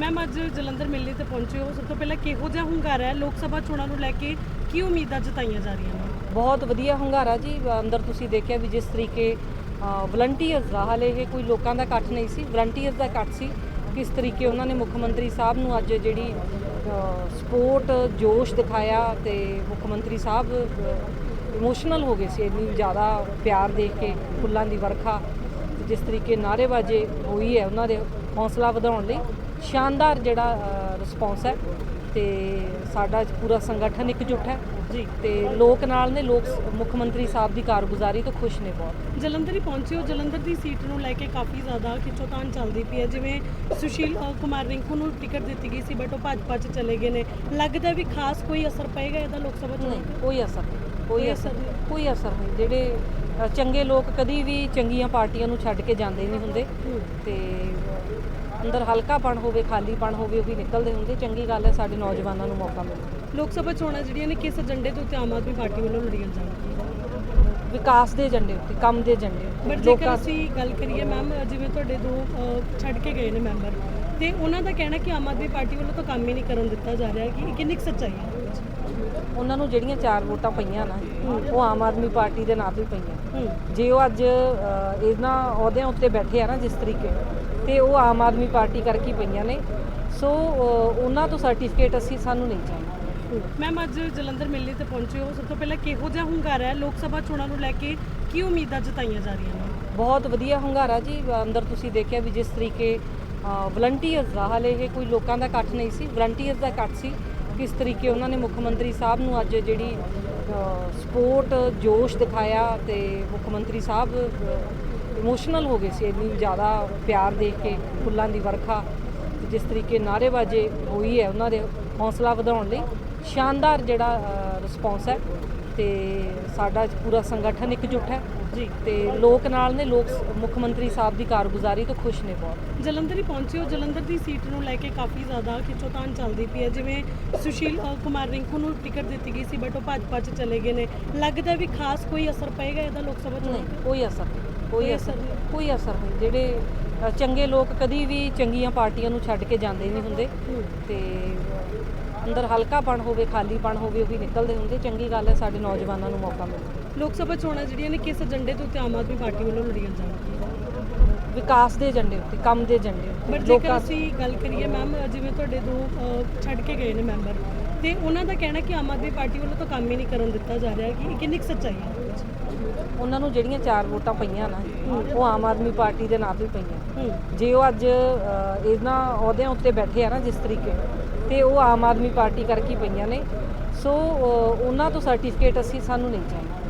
Ma'am, ਅੱਜ ਜਲੰਧਰ ਮੇਲੇ ਤੇ ਪਹੁੰਚੇ ਹੋ। ਸਭ ਤੋਂ ਪਹਿਲਾਂ ਕਿਹੋ ਜਿਹਾ ਹੁੰਗਾਰਾ ਹੈ? ਲੋਕ ਸਭਾ ਚੋਣਾਂ ਨੂੰ ਲੈ ਕੇ ਕੀ ਉਮੀਦਾਂ ਜਤਾਈਆਂ ਜਾ ਰਹੀਆਂ ਨੇ? ਬਹੁਤ ਵਧੀਆ ਹੁੰਗਾਰਾ ਜੀ। ਅੰਦਰ ਤੁਸੀਂ ਦੇਖਿਆ ਵੀ ਜਿਸ ਤਰੀਕੇ ਵਲੰਟੀਅਰਸ ਦਾ ਹਾਲੇ ਇਹ ਕੋਈ ਲੋਕਾਂ ਦਾ ਇਕੱਠ ਨਹੀਂ ਸੀ। ਵਲੰਟੀਅਰਸ ਦਾ ਇਕੱਠ ਸੀ ਕਿਸ ਤਰੀਕੇ ਉਹਨਾਂ ਨੇ ਮੁੱਖ ਮੰਤਰੀ ਸਾਹਿਬ ਨੂੰ ਅੱਜ ਜਿਹੜੀ ਸਪੋਰਟ, ਜੋਸ਼ ਦਿਖਾਇਆ ਤੇ ਮੁੱਖ ਮੰਤਰੀ ਸਾਹਿਬ ਇਮੋਸ਼ਨਲ ਹੋ ਗਏ ਸੀ। ਇੰਨੀ ਜ਼ਿਆਦਾ ਪਿਆਰ ਦੇਖ ਕੇ, ਫੁੱਲਾਂ ਦੀ ਵਰਖਾ, ਜਿਸ ਤਰੀਕੇ ਨਾਅਰੇਬਾਜ਼ੀ ਹੋਈ ਹੈ ਉਹਨਾਂ ਦੇ ਹੌਸਲਾ ਵਧਾਉਣ ਲਈ। ਸ਼ਾਨਦਾਰ ਜਿਹੜਾ ਰਿਸਪੌਂਸ ਹੈ ਤੇ ਸਾਡਾ ਪੂਰਾ ਸੰਗਠਨ ਇਕਜੁੱਟ ਹੈ। ਜੀ। ਤੇ ਲੋਕ ਨਾਲ ਨੇ ਲੋਕ ਮੁੱਖ ਮੰਤਰੀ ਸਾਹਿਬ ਦੀ ਕਾਰਗੁਜ਼ਾਰੀ ਤੋਂ ਖੁਸ਼ ਨੇ ਬਹੁਤ। ਜਲੰਧਰ ਹੀ ਪਹੁੰਚੇ ਹੋ। ਜਲੰਧਰ ਦੀ ਸੀਟ ਨੂੰ ਲੈ ਕੇ ਕਾਫੀ ਜ਼ਿਆਦਾ ਖਿੱਚੋਤਾਣ ਚੱਲਦੀ ਪਈ ਹੈ। ਜਿਵੇਂ ਸੁਸ਼ੀਲ ਕੁਮਾਰ ਰਿੰਕੂ ਨੂੰ ਟਿਕਟ ਦਿੱਤੀ ਗਈ ਸੀ ਬਟ ਉਹ ਭਾਜਪਾ 'ਚ ਚਲੇ ਗਏ ਨੇ। ਲੱਗਦਾ ਵੀ ਖਾਸ ਕੋਈ ਅਸਰ ਪਏਗਾ ਇਹਦਾ ਲੋਕ ਸਭਾ ਤੇ? ਕੋਈ ਅਸਰ ਨਹੀਂ। ਕੋਈ ਅਸਰ ਅਸਰ ਨਹੀਂ। ਕੋਈ ਅਸਰ ਨਹੀਂ। ਜਿਹੜੇ ਅ, ਚੰਗੇ ਲੋਕ ਕਦੀ ਵੀ ਚੰਗੀਆਂ ਪਾਰਟੀਆਂ ਨੂੰ ਛੱਡ ਕੇ ਜਾਂਦੇ ਨਹੀਂ ਹੁੰਦੇ। ਤੇ ਅੰਦਰ ਹਲਕਾਪਣ ਹੋਵੇ ਖਾਲੀਪਣ ਹੋਵੇ ਉਹ ਵੀ ਨਿਕਲਦੇ ਹੁੰਦੇ। ਚੰਗੀ ਗੱਲ ਹੈ ਸਾਡੇ ਨੌਜਵਾਨਾਂ ਨੂੰ ਮੌਕਾ ਮਿਲੇ। ਲੋਕ ਸਭਾ ਚੋਣਾਂ ਜਿਹੜੀਆਂ ਨੇ ਕਿਸ ਏਜੰਡੇ ਦੇ ਉੱਤੇ ਆਮ ਆਦਮੀ ਪਾਰਟੀ ਵੱਲੋਂ ਲੜੀਆਂ ਜਾਣਗੀਆਂ? ਵਿਕਾਸ ਦੇ ਏਜੰਡੇ ਉੱਤੇ ਕੰਮ ਦੇ ਏਜੰਡੇ ਉੱਤੇ। ਬਟ ਜੇਕਰ ਅਸੀਂ ਗੱਲ ਕਰੀਏ ਮੈਮ ਜਿਵੇਂ ਤੁਹਾਡੇ ਦੋ ਛੱਡ ਕੇ ਗਏ ਨੇ ਮੈਂਬਰ ਤੇ ਉਹਨਾਂ ਦਾ ਕਹਿਣਾ ਕਿ ਆਮ ਆਦਮੀ ਪਾਰਟੀ ਵੱਲੋਂ ਤਾਂ ਕੰਮ ਹੀ ਨਹੀਂ ਕਰਨ ਦਿੱਤਾ ਜਾ ਰਿਹਾ ਕਿ ਕਿੰਨੀ ਕੁ ਸੱਚਾਈ ਹੈ? ਉਹਨਾਂ ਨੂੰ ਜਿਹੜੀਆਂ ਚਾਰ ਵੋਟਾਂ ਪਈਆਂ ਨਾ ਉਹ ਆਮ ਆਦਮੀ ਪਾਰਟੀ ਦੇ ਨਾਂ ਤੋਂ ਹੀ ਪਈਆਂ। ਜੇ ਉਹ ਅੱਜ ਇਹਨਾਂ ਅਹੁਦਿਆਂ ਉੱਤੇ ਬੈਠੇ ਆ ਨਾ ਜਿਸ ਤਰੀਕੇ ਤੇ ਉਹ ਆਮ ਆਦਮੀ ਪਾਰਟੀ ਕਰਕੇ ਪਈਆਂ ਨੇ। ਸੋ ਉਹਨਾਂ ਤੋਂ ਸਰਟੀਫਿਕੇਟ ਅਸੀਂ ਸਾਨੂੰ ਨਹੀਂ ਚਾਹੀਦਾ। ਮੈਮ ਅੱਜ ਜਲੰਧਰ ਮੇਲੇ ਤੇ ਪਹੁੰਚੇ ਹੋ ਸਭ ਤੋਂ ਪਹਿਲਾਂ ਕਿਹੋ ਜਿਹਾ ਹੁੰਗਾਰਾ ਹੈ? ਲੋਕ ਸਭਾ ਚੋਣਾਂ ਨੂੰ ਲੈ ਕੇ ਕੀ ਉਮੀਦਾਂ ਜਤਾਈਆਂ ਜਾ ਰਹੀਆਂ ਨੇ? ਬਹੁਤ ਵਧੀਆ ਹੁੰਗਾਰਾ ਜੀ। ਅੰਦਰ ਤੁਸੀਂ ਦੇਖਿਆ ਵੀ ਜਿਸ ਤਰੀਕੇ ਵਲੰਟੀਅਰਸ ਦਾ ਹਾਲੇ ਇਹ ਕੋਈ ਲੋਕਾਂ ਦਾ ਇਕੱਠ ਨਹੀਂ ਸੀ। ਵਲੰਟੀਅਰਸ ਦਾ ਇਕੱਠ ਸੀ। ਕਿਸ ਤਰੀਕੇ ਉਹਨਾਂ ਨੇ ਮੁੱਖ ਮੰਤਰੀ ਸਾਹਿਬ ਨੂੰ ਅੱਜ ਜਿਹੜੀ ਸਪੋਰਟ, ਜੋਸ਼ ਦਿਖਾਇਆ ਤੇ ਮੁੱਖ ਮੰਤਰੀ ਸਾਹਿਬ ਇਮੋਸ਼ਨਲ ਹੋ ਗਏ ਸੀ, ਇੰਨੀ ਜ਼ਿਆਦਾ ਪਿਆਰ ਦੇਖ ਕੇ, ਫੁੱਲਾਂ ਦੀ ਵਰਖਾ, ਤੇ ਜਿਸ ਤਰੀਕੇ ਨਾਅਰੇਬਾਜ਼ੀ ਹੋਈ ਹੈ ਉਹਨਾਂ ਦੇ ਹੌਸਲਾ ਵਧਾਉਣ ਲਈ, ਸ਼ਾਨਦਾਰ ਜਿਹੜਾ ਰਿਸਪੌਂਸ ਹੈ। ਤੇ ਸਾਡਾ ਪੂਰਾ ਸੰਗਠਨ ਇਕਜੁੱਟ ਹੈ। ਜੀ। ਤੇ ਲੋਕ ਨਾਲ ਨੇ ਲੋਕ ਮੁੱਖ ਮੰਤਰੀ ਸਾਹਿਬ ਦੀ ਕਾਰਗੁਜ਼ਾਰੀ ਤੋਂ ਖੁਸ਼ ਨੇ ਬਹੁਤ। ਜਲੰਧਰ ਹੀ ਪਹੁੰਚੇ ਹੋ। ਜਲੰਧਰ ਦੀ ਸੀਟ ਨੂੰ ਲੈ ਕੇ ਕਾਫੀ ਜ਼ਿਆਦਾ ਖਿੱਚੋਤਾਣ ਚੱਲਦੀ ਪਈ ਹੈ। ਜਿਵੇਂ ਸੁਸ਼ੀਲ ਕੁਮਾਰ ਰਿੰਕੂ ਨੂੰ ਟਿਕਟ ਦਿੱਤੀ ਗਈ ਸੀ ਬਟ ਉਹ ਭਾਜਪਾ 'ਚ ਚਲੇ ਗਏ ਨੇ। ਲੱਗਦਾ ਵੀ ਖਾਸ ਕੋਈ ਅਸਰ ਪਏਗਾ ਇਹਦਾ ਲੋਕ ਸਭਾ ਚੋਣਾਂ ਨਹੀਂ? ਕੋਈ ਅਸਰ ਨਹੀਂ। ਕੋਈ ਅਸਰ ਅਸਰ ਨਹੀਂ। ਕੋਈ ਅਸਰ ਨਹੀਂ। ਜਿਹੜੇ ਅ, ਚੰਗੇ ਲੋਕ ਕਦੀ ਵੀ ਚੰਗੀਆਂ ਪਾਰਟੀਆਂ ਨੂੰ ਛੱਡ ਕੇ ਜਾਂਦੇ ਨਹੀਂ ਹੁੰਦੇ। ਹੂੰ। ਤੇ ਅੰਦਰ ਹਲਕਾਪਣ ਹੋਵੇ ਖਾਲੀਪਣ ਹੋਵੇ ਉਹ ਵੀ ਨਿਕਲਦੇ ਹੁੰਦੇ। ਚੰਗੀ ਗੱਲ ਹੈ ਸਾਡੇ ਨੌਜਵਾਨਾਂ ਨੂੰ ਮੌਕਾ ਮਿਲਦਾ ਲੋਕ ਸਭਾ ਚੋਣਾਂ ਜਿਹੜੀਆਂ ਨੇ ਕਿਸ ਏਜੰਡੇ ਦੇ ਉੱਤੇ ਆਮ ਆਦਮੀ ਪਾਰਟੀ ਵੱਲੋਂ ਲੜੀਆਂ ਜਾਣਗੀਆਂ ਵਿਕਾਸ ਦੇ ਏਜੰਡੇ ਉੱਤੇ ਕੰਮ ਦੇ ਏਜੰਡੇ ਉੱਤੇ ਬਟ ਜੇਕਰ ਅਸੀਂ ਗੱਲ ਕਰੀਏ ਮੈਮ ਜਿਵੇਂ ਤੁਹਾਡੇ ਦੋ ਛੱਡ ਕੇ ਗਏ ਨੇ ਮੈਂਬਰ ਤੇ ਉਹਨਾਂ ਦਾ ਕਹਿਣਾ ਕਿ ਆਮ ਆਦਮੀ ਪਾਰਟੀ ਵੱਲੋਂ ਤਾਂ ਕੰਮ ਹੀ ਨਹੀਂ ਕਰਨ ਦਿੱਤਾ ਜਾ ਰਿਹਾ ਕਿ ਕਿੰਨੀ ਕੁ ਸੱਚਾਈ ਹੈ? ਇਹਦੇ ਵਿੱਚ? ਉਹਨਾਂ ਨੂੰ ਜਿਹੜੀਆਂ ਚਾਰ ਵੋਟਾਂ ਪਈਆਂ ਨਾ ਉਹ ਆਮ ਆਦਮੀ ਪਾਰਟੀ ਦੇ ਨਾਂ ਤੋਂ ਹੀ ਪਈਆਂ। ਹੂੰ। ਜੇ ਉਹ ਅੱਜ ਅ, ਇਹਨਾਂ ਅਹੁਦਿਆਂ ਉੱਤੇ ਬੈਠੇ ਆ ਨਾ ਜਿਸ ਤਰੀਕੇ ਤੇ ਉਹ ਆਮ ਆਦਮੀ ਪਾਰਟੀ ਕਰਕੇ ਹੀ ਪਈਆਂ ਨੇ ਸੋ ਅ, ਉਹਨਾਂ ਤੋਂ ਸਰਟੀਫਿਕੇਟ ਅਸੀਂ ਸਾਨੂੰ ਨਹੀਂ ਚਾਹੀਦਾ।